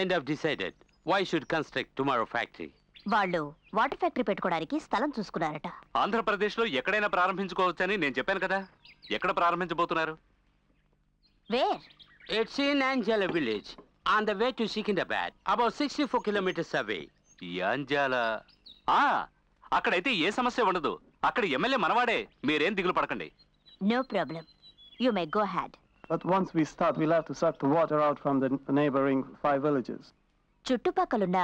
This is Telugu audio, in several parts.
end have decided. Why should construct tomorrow factory. వాళ్ళు వాటర్ ఫ్యాక్టరీ పెట్టుకోవడానికి స్థలం చూసుకున్నారట. ఆంధ్రప్రదేశ్లో ఎక్కడైనా ప్రారంభించుకోవచ్చని నేను చెప్పాను కదా. ఎక్కడ ప్రారంభించబోతున్నారు? Where It's in Angela village on the way to Secunderabad, about 64 kilometers away. Yanjala ఆ, అక్కడైతే ఏ సమస్య ఉండదు. అక్కడ ఎమ్మెల్యే మనవాడే. మీరేం దిగులు పడకండి. No problem you may go had But once we start, we'll have to suck the water out from the neighboring five villages. చుట్టుపక్కలున్న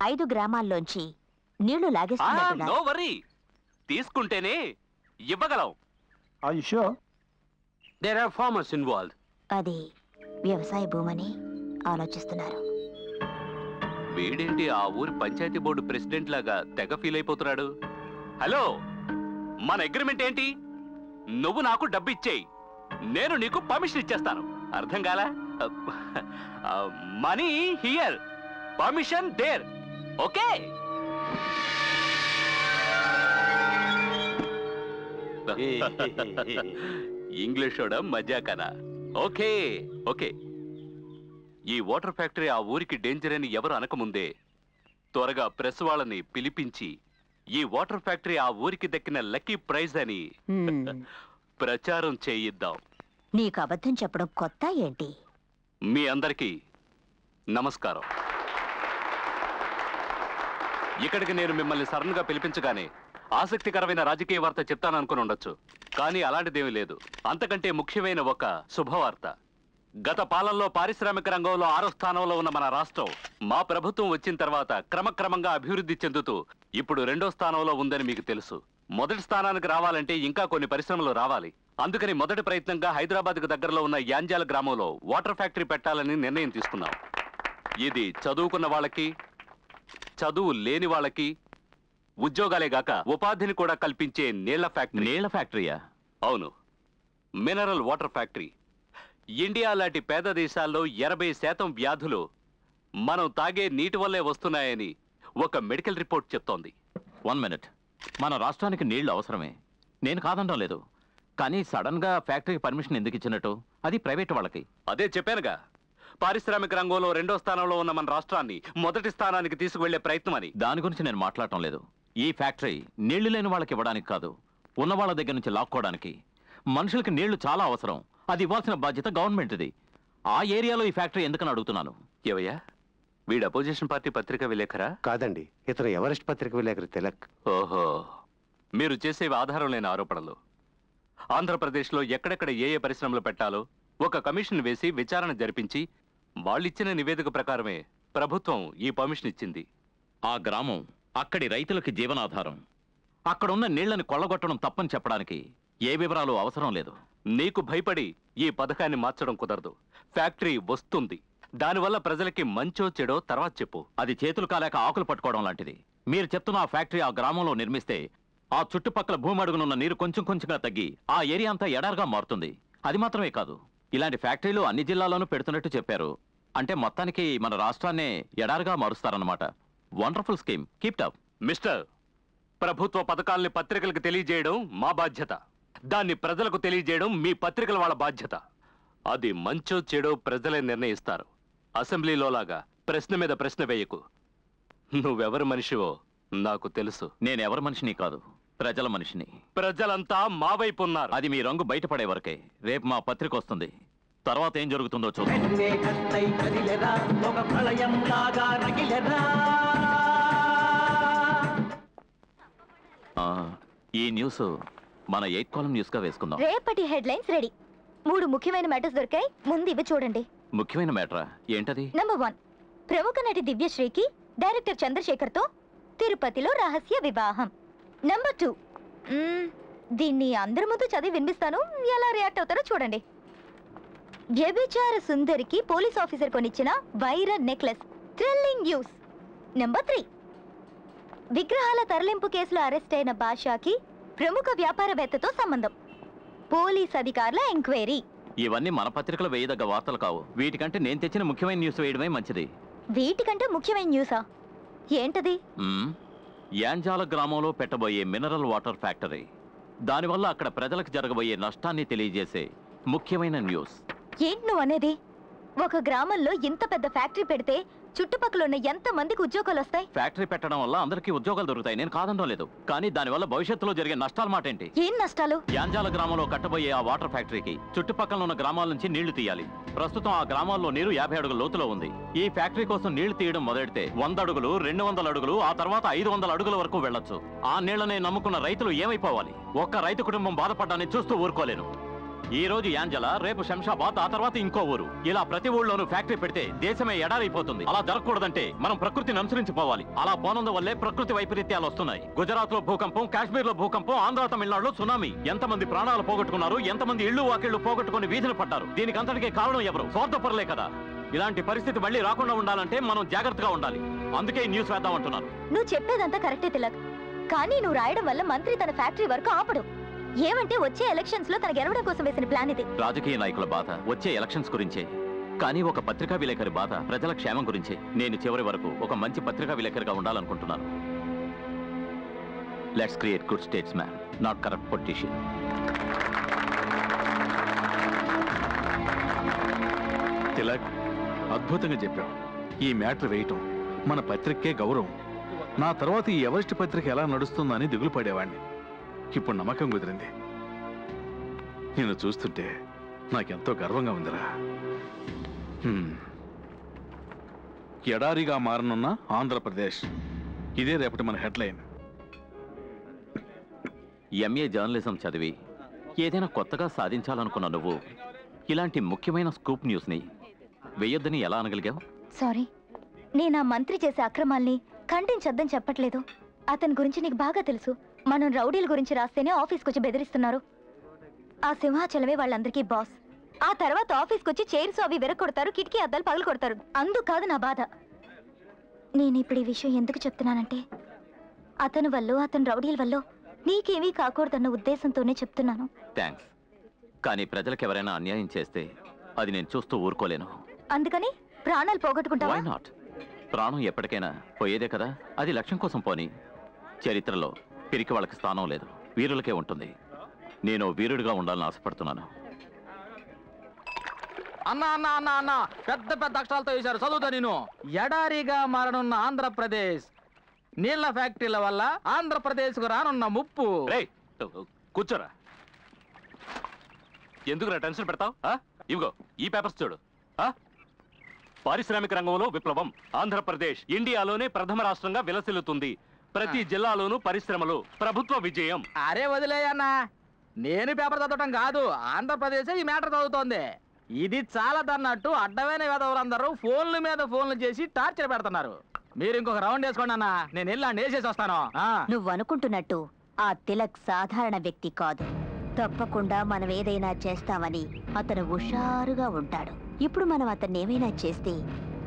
ఐదు గ్రామాల్లోంచి నీళ్ళు నో లాగేస్తున్నట్టున్నారు. వరీ. తీసుకుంటేనే ఇవ్వగలం Are you sure? There are farmers involved. అది వ్యవసాయ భూమని ఆలోచిస్తున్నారు. వీడేంటి ఆ ఊరి పంచాయతీ బోర్డు ప్రెసిడెంట్ లాగా తెగ ఫీల్ అయిపోతున్నాడు? హలో మన అగ్రిమెంట్ ఏంటి? నువ్వు నాకు డబ్బు ఇచ్చేయి. నేను నీకు పర్మిషన్ ఇచ్చేస్తాను. అర్థం కాలా? Money here. Permission there okay? English మజా కదా ఓకే ఓకే. ఈ వాటర్ ఫ్యాక్టరీ ఆ ఊరికి డేంజర్ అని ఎవరు అనకముందే త్వరగా ప్రెస్ వాళ్ళని పిలిపించి ఈ వాటర్ ఫ్యాక్టరీ ఆ ఊరికి దక్కిన లక్కీ ప్రైజ్ అని hmm. ప్రచారం చేయిద్దాం. నీకు అబద్ధం చెప్పడం కొత్త ఏంటి? మీ అందరికీ నమస్కారం. ఇక్కడికి నేను మిమ్మల్ని సడన్గా పిలిపించగానే ఆసక్తికరమైన రాజకీయ వార్త చెప్తాననుకుని ఉండొచ్చు. కానీ అలాంటిదేమీ లేదు. అంతకంటే ముఖ్యమైన ఒక శుభవార్త. గత పాలనలో పారిశ్రామిక రంగంలో ఆరో స్థానంలో ఉన్న మన రాష్ట్రం మా ప్రభుత్వం వచ్చిన తర్వాత క్రమక్రమంగా అభివృద్ధి చెందుతూ ఇప్పుడు రెండో స్థానంలో ఉందని మీకు తెలుసు. మొదటి స్థానానికి రావాలంటే ఇంకా కొన్ని పరిశ్రమలు రావాలి. అందుకని మొదటి ప్రయత్నంగా హైదరాబాద్కు దగ్గరలో ఉన్న యాంజాల గ్రామంలో వాటర్ ఫ్యాక్టరీ పెట్టాలని నిర్ణయం తీసుకున్నాం. ఇది చదువుకున్న వాళ్ళకి చదువు లేని వాళ్ళకి ఉద్యోగాలే గాక ఉపాధిని కూడా కల్పించే నీళ్ళ ఫ్యాక్టరీ. నీళ్ళ ఫ్యాక్టరీయా? అవును. Mineral water factory. ఇండియా లాంటి పేద దేశాల్లో ఎనభై శాతం వ్యాధులు మనం తాగే నీటి వల్లే వస్తున్నాయని ఒక మెడికల్ రిపోర్ట్ చెప్తోంది. One minute. మన రాష్ట్రానికి నీళ్ళు అవసరమే. నేను కాదనడం లేదు. కానీ సడన్గా ఫ్యాక్టరీకి పర్మిషన్ ఎందుకు ఇచ్చినట్టు? అది ప్రైవేట్ వాళ్ళకి. అదే చెప్పానుగా. పారిశ్రామిక రంగంలో రెండో స్థానంలో ఉన్న మన రాష్ట్రాన్ని మొదటి స్థానానికి తీసుకువెళ్ళే ప్రయత్నం అని దాని గురించి నేను మాట్లాడటం లేదు. ఈ ఫ్యాక్టరీ నీళ్ళు లేని వాళ్ళకి ఇవ్వడానికి కాదు ఉన్న వాళ్ళ దగ్గర నుంచి లాక్కోవడానికి. మనుషులకి నీళ్ళు చాలా అవసరం. అది ఇవ్వాల్సిన బాధ్యత గవర్నమెంట్ది. ఆ ఏరియాలో ఈ ఫ్యాక్టరీ ఎందుకని అడుగుతున్నాను? ఏవయ్యా? వీడు అపోజిషన్ పార్టీ పత్రిక విలేఖరా? కాదండి ఇతను ఎవరెస్ట్ పత్రిక విలేకరి తిలక్. ఓహో మీరు చేసేవి ఆధారం లేని ఆరోపణలు. ఆంధ్రప్రదేశ్లో ఎక్కడెక్కడ ఏ ఏ పరిశ్రమలు పెట్టాలో ఒక కమిషన్ వేసి విచారణ జరిపించి వాళ్ళిచ్చిన నివేదిక ప్రకారమే ప్రభుత్వం ఈ పర్మిషన్ ఇచ్చింది. ఆ గ్రామం అక్కడి రైతులకి జీవనాధారం. అక్కడున్న నీళ్ళను కొల్లగొట్టడం తప్పని చెప్పడానికి ఏ వివరాలు అవసరం లేదు. నీకు భయపడి ఈ పథకాన్ని మార్చడం కుదరదు. ఫ్యాక్టరీ వస్తుంది. దానివల్ల ప్రజలకి మంచో చెడో తర్వాత చెప్పు. అది చేతులు కాలేక ఆకులు పట్టుకోవడం లాంటిది. మీరు చెప్తున్న ఆ ఫ్యాక్టరీ ఆ గ్రామంలో నిర్మిస్తే ఆ చుట్టుపక్కల భూమడుగునున్న నీరు కొంచెం కొంచెంగా తగ్గి ఆ ఏరియా అంతా ఎడారుగా మారుతుంది. అది మాత్రమే కాదు ఇలాంటి ఫ్యాక్టరీలు అన్ని జిల్లాల్లోనూ పెడుతున్నట్టు చెప్పారు. అంటే మొత్తానికి మన రాష్ట్రాన్నే ఎడారుగా మారుస్తారన్నమాట. Wonderful scheme keep it up mister ప్రభుత్వ పథకాల్ని పత్రికలకు తెలియజేయడం మా బాధ్యత. దాన్ని ప్రజలకు తెలియజేయడం మీ పత్రికల వాళ్ళ బాధ్యత. అది మంచో చెడో ప్రజలే నిర్ణయిస్తారు. అసెంబ్లీలో లాగా ప్రశ్న మీద ప్రశ్న వేయకు. నువ్వెవరి మనిషివో నాకు తెలుసు. నేనెవరి మనిషిని కాదు ప్రజల మనిషిని. ప్రజలంతా మా వైపు ఉన్నారు. అది మీ రంగు బయటపడే వరకే. రేపు మా పత్రిక వస్తుంది. తర్వాత ఏం జరుగుతుందో చూద్దాం. ఆ, ఈ న్యూస్ మన ఎయిత్ కాలం న్యూస్గా వేసుకుందాం. రేపటి హెడ్లైన్స్ రెడీ. మూడు ముఖ్యమైన మ్యాటర్స్ దొరికాయి. ముందు ఇవి చూడండి. ముఖ్యమైన మ్యాటరా? ఏంటది? నంబర్ వన్ ప్రముఖ నటి దివ్యశ్రీకి డైరెక్టర్ చంద్రశేఖర్తో తిరుపతిలో రహస్య వివాహం. నంబర్ టూ దీన్ని అందరి ముందు చదివి వినిపిస్తాను. ఎలా రియాక్ట్ అవుతారో చూడండి. వ్యభిచార సుందరికి పోలీస్ ఆఫీసర్ కొనిచ్చిన వైర necklace thrilling news number three విగ్రహాల తరలింపు కేసులో అరెస్ట్ అయిన బాషాకి ప్రముఖ వ్యాపారవేత్తతో సంబంధం. పోలీస్ అధికారుల ఎంక్వైరీ. ఇవన్నీ మన పత్రికలో వేయదగ్గ వార్తలు కావు. వీటికంటే నేను తెచ్చిన ముఖ్యమైన న్యూస్ వేయడమే మంచిది. వీటికంటే ముఖ్యమైన న్యూసా? ఏంటది. యాంజాల గ్రామంలో పెట్టబోయే మినరల్ వాటర్ ఫ్యాక్టరీ. దానివల్ల అక్కడ ప్రజలకు జరగబోయే నష్టాన్ని తెలియజేసే ముఖ్యమైన న్యూస్. ఏంటి నువ్వు అనేది? ఒక గ్రామంలో ఇంత పెద్ద ఫ్యాక్టరీ పెడితే చుట్టుపక్కల ఉన్న ఎంత మందికి ఉద్యోగాలు వస్తాయి ఫ్యాక్టరీ పెట్టడం వల్ల అందరికీ ఉద్యోగాలు దొరుకుతాయి. నేను కాదనడం లేదు. కానీ దానివల్ల భవిష్యత్తులో జరిగే నష్టాల మాట ఏంటి ఏం నష్టాలు? యాంజాల గ్రామంలో కట్టబోయే ఆ వాటర్ ఫ్యాక్టరీకి చుట్టుపక్కల ఉన్న గ్రామాల నుంచి నీళ్ళు తీయాలి. ప్రస్తుతం ఆ గ్రామాల్లో నీరు యాభై అడుగుల లోతులో ఉంది. ఈ ఫ్యాక్టరీ కోసం నీళ్ళు తీయడం మొదలెడితే వంద అడుగులు రెండు వందల అడుగులు ఆ తర్వాత ఐదు వందల అడుగుల వరకు వెళ్ళొచ్చు. ఆ నీళ్ళనే నమ్ముకున్న రైతులు ఏమైపోవాలి? ఒక్క రైతు కుటుంబం బాధపడ్డాన్ని చూస్తూ ఊరుకోలేను. ఈ రోజు యాంజల రేపు శంషాబాద్ ఆ తర్వాత ఇంకో ఊరు. ఇలా ప్రతి ఊళ్ళోనూ ఫ్యాక్టరీ పెడితే దేశమే ఎడారైపోతుంది. అలా జరగకూడదంటే మనం ప్రకృతిని అనుసరించిపోవాలి. అలా పోనందు వల్లే ప్రకృతి వైపరీత్యాలు వస్తున్నాయి. గుజరాత్లో భూకంపం కాశ్మీర్లో భూకంపం ఆంధ్ర తమిళనాడులో సునామీ. ఎంతమంది ప్రాణాలు పోగొట్టుకున్నారు ఎంతమంది ఇళ్ళు వాకిళ్ళు పోగొట్టుకుని వీధిని పడ్డారు. దీనికి అంతటికే కారణం ఎవరు? స్వార్థపరులే కదా. ఇలాంటి పరిస్థితి మళ్ళీ రాకుండా ఉండాలంటే మనం జాగ్రత్తగా ఉండాలి. అందుకే న్యూస్ వేద్దాం అంటున్నారు నువ్వు చెప్పేదంతా కరెక్టే తిలక్. కానీ నువ్వు రాయడం వల్ల మంత్రి తన ఫ్యాక్టరీ వరకు ఆపడు. ఏమంటే వచ్చే ఎలక్షన్స్లో తన గెలవడం కోసం వేసిన ప్లాన్ ఇది. రాజకీయ నాయకుల బాధ వచ్చే ఎలక్షన్స్ గురించే. కానీ ఒక పత్రికా విలేకరి బాధ ప్రజల క్షేమం గురించే. నేను చివరి వరకు ఒక మంచి పత్రికా విలేకరిగా ఉండాలనుకుంటున్నాను. Let's create good statesman not corrupt politician Tilak అద్భుతంగా చెప్పావు. ఈ మ్యాటర్ వేయటం మన పత్రికే గౌరవం. నా తర్వాత ఈ ఎవరెస్ట్ పత్రిక ఎలా నడుస్తుందని దిగులు పడేవాడిని. ఇప్పుడు నమ్మకం కుదిరింది. నిన్ను చూస్తుంటే నాకెంతో గర్వంగా ఉందిరా. ఎడారిగా మారనున్న ఆంధ్రప్రదేశ్. ఇదే రేపటి మన హెడ్లైన్. ఎంఏ జర్నలిజం చదివి ఏదైనా కొత్తగా సాధించాలనుకున్న నువ్వు ఇలాంటి ముఖ్యమైన స్కూప్ న్యూస్ని వేయొద్దని ఎలా అనగలిగావు? సారీ నేను ఆ మంత్రి చేసే అక్రమాల్ని ఖండించొద్దని చెప్పట్లేదు. అతని గురించి నీకు బాగా తెలుసు. మనం రౌడీల గురించి రాస్తేనే ఆఫీస్కి వచ్చి బెదిరిస్తున్నారు. ఆ సింహాచలమే వాళ్ళందరికీ బాస్. ఆ తర్వాత ఆఫీస్కి వచ్చి చైర్స్ అవి విరగొడతారు కిటికీ అద్దాలు పగలు కొడతారు అందుకు కాదు నా బాధ. నేను ఇప్పుడు ఈ విషయం ఎందుకు చెప్తున్నానంటే అతని వల్ల అతని రౌడీల వల్ల నీకేమీ కాకూడదన్న ఉద్దేశంతోనే చెప్తున్నాను. థ్యాంక్స్. కానీ ప్రజలకు ఎవరైనా అన్యాయం చేస్తే అది నేను చూస్తూ ఊరుకోలేను. అందుకని ప్రాణాలు పోగొట్టుకుంటావా? నాట్ ప్రాణం ఎప్పటికైనా పోయేదే కదా? అది లక్ష్యం కోసం పోని. చరిత్రలో పిరికి వాళ్ళకి స్థానం లేదు. వీరులకే ఉంటుంది. నేను వీరుడిగా ఉండాలని ఆశపడుతున్నాను. అన్న అన్న అన్న అన్న. పెద్ద పెద్ద అక్షరాలతో వేశారు. చదువుతా నేను. ఎడారిగా మారనున్న ఆంధ్రప్రదేశ్ నీళ్ళ ఫ్యాక్టరీల వల్ల ఆంధ్రప్రదేశ్కు రానున్న ముప్పు. రేయ్ కూర్చోరా. ఎందుకురా టెన్షన్ పెడతావు? ఇవిగో ఈ పేపర్స్ చూడు. ఆ? పారిశ్రామిక రంగంలో విప్లవం ఆంధ్రప్రదేశ్ ఇండియాలోనే ప్రథమ రాష్ట్రంగా విలసిల్లుతుంది. ప్రతి జిల్లాలోనూ పరిశ్రమలు ప్రభుత్వ విజయం. అరే వదిలేయన్నా నేను పేపర్ చదవటం కాదు ఆంధ్రప్రదేశ్ ఈ మ్యాటర్ చదువుతోంది. ఇది చాలా దన్నట్టు అడ్డమైన వేదవులందరూ ఫోన్ల మీద ఫోన్లు చేసి టార్చర్ పెడుతున్నారు. మీరు ఇంకొక రౌండ్ వేసుకోండి అన్న. నేను వెళ్ళండి వేసేసి వస్తాను. ఆ. నువ్వు అనుకుంటున్నట్టు ఆ తిలక్ సాధారణ వ్యక్తి కాదు. తప్పకుండా మనం ఏదైనా చేస్తామని అతను హుషారుగా ఉంటాడు. ఇప్పుడు మనం అతన్ని ఏమైనా చేస్తే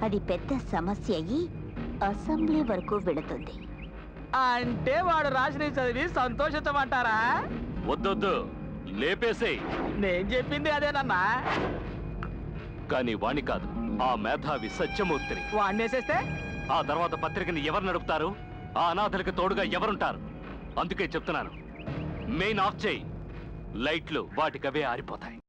అది పెద్ద సమస్య అయ్యి అసెంబ్లీ వరకు వెళుతుంది. అంటే వాడు రాసిన చదివి సంతోషించమంటారా? వద్దొద్దు. లేపేసేయ్. నేను చెప్పింది అదేనన్నా కానీ వాణ్ణి కాదు ఆ మేధావి సత్యమూర్తిని. వాడిని వేసేస్తే? ఆ తర్వాత పత్రికని ఎవరు నడుపుతారు ఆ అనాథలకు తోడుగా ఎవరుంటారు? అందుకే చెప్తున్నాను. మెయిన్ ఆఫ్ చేయి. లైట్లు వాటికవే ఆరిపోతాయి.